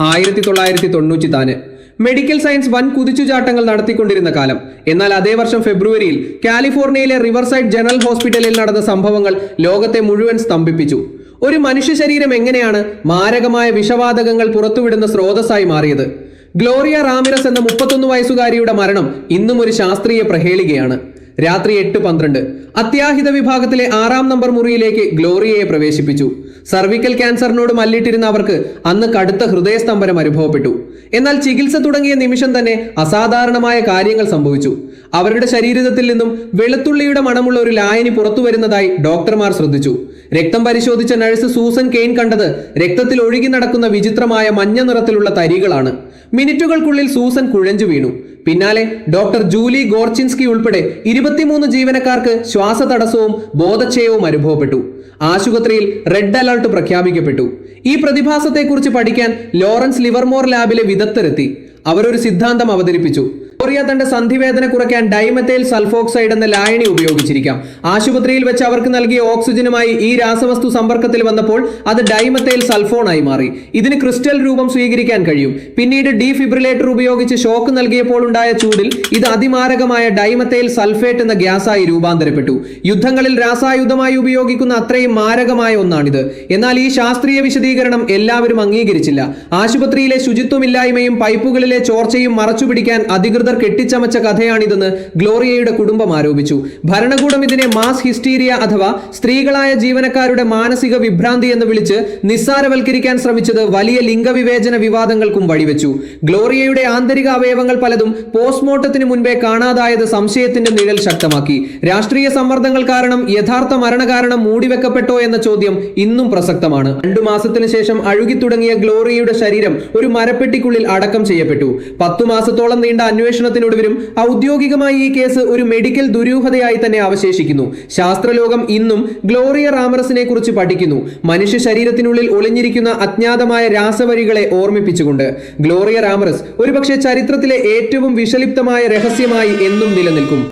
ആയിരത്തി തൊള്ളായിരത്തി തൊണ്ണൂറ്റി താന് മെഡിക്കൽ സയൻസ് വൻ കുതിച്ചുചാട്ടങ്ങൾ നടത്തിക്കൊണ്ടിരുന്ന കാലം. എന്നാൽ അതേ വർഷം ഫെബ്രുവരിയിൽ കാലിഫോർണിയയിലെ റിവർസൈഡ് ജനറൽ ഹോസ്പിറ്റലിൽ നടന്ന സംഭവങ്ങൾ ലോകത്തെ മുഴുവൻ സ്തംഭിപ്പിച്ചു. ഒരു മനുഷ്യ ശരീരം എങ്ങനെയാണ് മാരകമായ വിഷവാതകങ്ങൾ പുറത്തുവിടുന്ന സ്രോതസ്സായി മാറിയത്? ഗ്ലോറിയ റാമിറസ് എന്ന മുപ്പത്തൊന്ന് വയസ്സുകാരിയുടെ മരണം ഇന്നും ഒരു ശാസ്ത്രീയ പ്രഹേളികയാണ്. രാത്രി എട്ട് പന്ത്രണ്ട്. അത്യാഹിത വിഭാഗത്തിലെ ആറാം നമ്പർ മുറിയിലേക്ക് ഗ്ലോറിയയെ പ്രവേശിപ്പിച്ചു. സർവിക്കൽ ക്യാൻസറിനോട് മല്ലിട്ടിരുന്ന അവർക്ക് അന്ന് കടുത്ത ഹൃദയസ്തംഭനം അനുഭവപ്പെട്ടു. എന്നാൽ ചികിത്സ തുടങ്ങിയ നിമിഷം തന്നെ അസാധാരണമായ കാര്യങ്ങൾ സംഭവിച്ചു. അവരുടെ ശരീരത്തിൽ നിന്നും വെളുത്തുള്ളിയുടെ മണമുള്ള ഒരു ലായനി പുറത്തു വരുന്നതായി ഡോക്ടർമാർ ശ്രദ്ധിച്ചു. രക്തം പരിശോധിച്ച നഴ്സ് സൂസൻ കെയ്ൻ കണ്ടത് രക്തത്തിൽ ഒഴുകി നടക്കുന്ന വിചിത്രമായ മഞ്ഞ നിറത്തിലുള്ള തരികളാണ്. മിനിറ്റുകൾക്കുള്ളിൽ സൂസൻ കുഴഞ്ഞു വീണു. പിന്നാലെ ഡോക്ടർ ജൂലി ഗോർച്ചിൻസ്കി ഉൾപ്പെടെ ഇരുപത്തിമൂന്ന് ജീവനക്കാർക്ക് ശ്വാസതടസ്സവും ബോധക്ഷയവും അനുഭവപ്പെട്ടു. ആശുപത്രിയിൽ റെഡ് അലർട്ട് പ്രഖ്യാപിക്കപ്പെട്ടു. ഈ പ്രതിഭാസത്തെക്കുറിച്ച് പഠിക്കാൻ ലോറൻസ് ലിവർമോർ ലാബിലെ വിദഗ്ധരെത്തി. അവരൊരു സിദ്ധാന്തം അവതരിപ്പിച്ചു. ഗ്ലോറിയ തന്റെ സന്ധിവേദന കുറയ്ക്കാൻ ഡൈമത്തേൽ സൾഫോക്സൈഡ് എന്ന ലായനി ഉപയോഗിച്ചിരിക്കാം. ആശുപത്രിയിൽ വെച്ച് അവർക്ക് നൽകിയ ഓക്സിജനുമായി ഈ രാസവസ്തു സമ്പർക്കത്തിൽ വന്നപ്പോൾ അത് ഡൈമത്തേൽ സൾഫോണായി മാറി. ഇതിന് ക്രിസ്റ്റൽ രൂപം സ്വീകരിക്കാൻ കഴിയും. പിന്നീട് ഡീഫിബ്രിലേറ്റർ ഉപയോഗിച്ച് ഷോക്ക് നൽകിയപ്പോൾ ഉണ്ടായ ചൂടിൽ ഇത് അതിമാരകമായ ഡൈമത്തേൽ സൾഫേറ്റ് എന്ന ഗ്യാസായി രൂപാന്തരപ്പെട്ടു. യുദ്ധങ്ങളിൽ രാസായുധമായി ഉപയോഗിക്കുന്ന അത്രയും മാരകമായ ഒന്നാണിത്. എന്നാൽ ഈ ശാസ്ത്രീയ വിശദീകരണം എല്ലാവരും അംഗീകരിച്ചില്ല. ആശുപത്രിയിലെ ശുചിത്വമില്ലായ്മയും പൈപ്പുകളിലെ ചോർച്ചയും മറച്ചുപിടിക്കാൻ അധികൃതർ കെട്ടിച്ചമച്ച കഥയാണിതെന്ന് ഗ്ലോറിയയുടെ കുടുംബം ആരോപിച്ചു. ഭരണകൂടം ഇതിനെ മാസ് ഹിസ്റ്റീരിയ അഥവാ സ്ത്രീകളായ ജീവനക്കാരുടെ മാനസിക വിഭ്രാന്തി എന്ന് വിളിച്ച് നിസ്സാരവൽക്കരിക്കാൻ ശ്രമിച്ചത് വലിയ ലിംഗവിവേചന വിവാദങ്ങൾക്കും വഴിവെച്ചു. ഗ്ലോറിയയുടെ ആന്തരിക അവയവങ്ങൾ പലതും പോസ്റ്റ്മോർട്ടത്തിന് മുൻപേ കാണാതായത് സംശയത്തിന്റെ നിഴൽ ശക്തമാക്കി. രാഷ്ട്രീയ സമ്മർദ്ദങ്ങൾ കാരണം യഥാർത്ഥ മരണകാരണം മൂടിവെക്കപ്പെട്ടോ എന്ന ചോദ്യം ഇന്നും പ്രസക്തമാണ്. രണ്ടു മാസത്തിന് ശേഷം അഴുകി തുടങ്ങിയ ഗ്ലോറിയയുടെ ശരീരം ഒരു മരപ്പെട്ടിക്കുള്ളിൽ അടക്കം ചെയ്യപ്പെട്ടു. പത്തു മാസത്തോളം നീണ്ട അന്വേഷണത്തിനൊടുവിലും ഔദ്യോഗികമായി ഈ കേസ് ഒരു മെഡിക്കൽ ദുരൂഹതയായി തന്നെ അവശേഷിക്കുന്നു. ശാസ്ത്രലോകം ഇന്നും ഗ്ലോറിയ റാമറസിനെ കുറിച്ച് പഠിക്കുന്നു. മനുഷ്യ ശരീരത്തിനുള്ളിൽ ഒളിഞ്ഞിരിക്കുന്ന അജ്ഞാതമായ രാസവരികളെ ഓർമ്മിപ്പിച്ചുകൊണ്ട്. ഗ്ലോറിയ റാമറസ് ഒരുപക്ഷെ ചരിത്രത്തിലെ ഏറ്റവും വിഷലിപ്തമായ രഹസ്യമായി എന്നും നിലനിൽക്കും.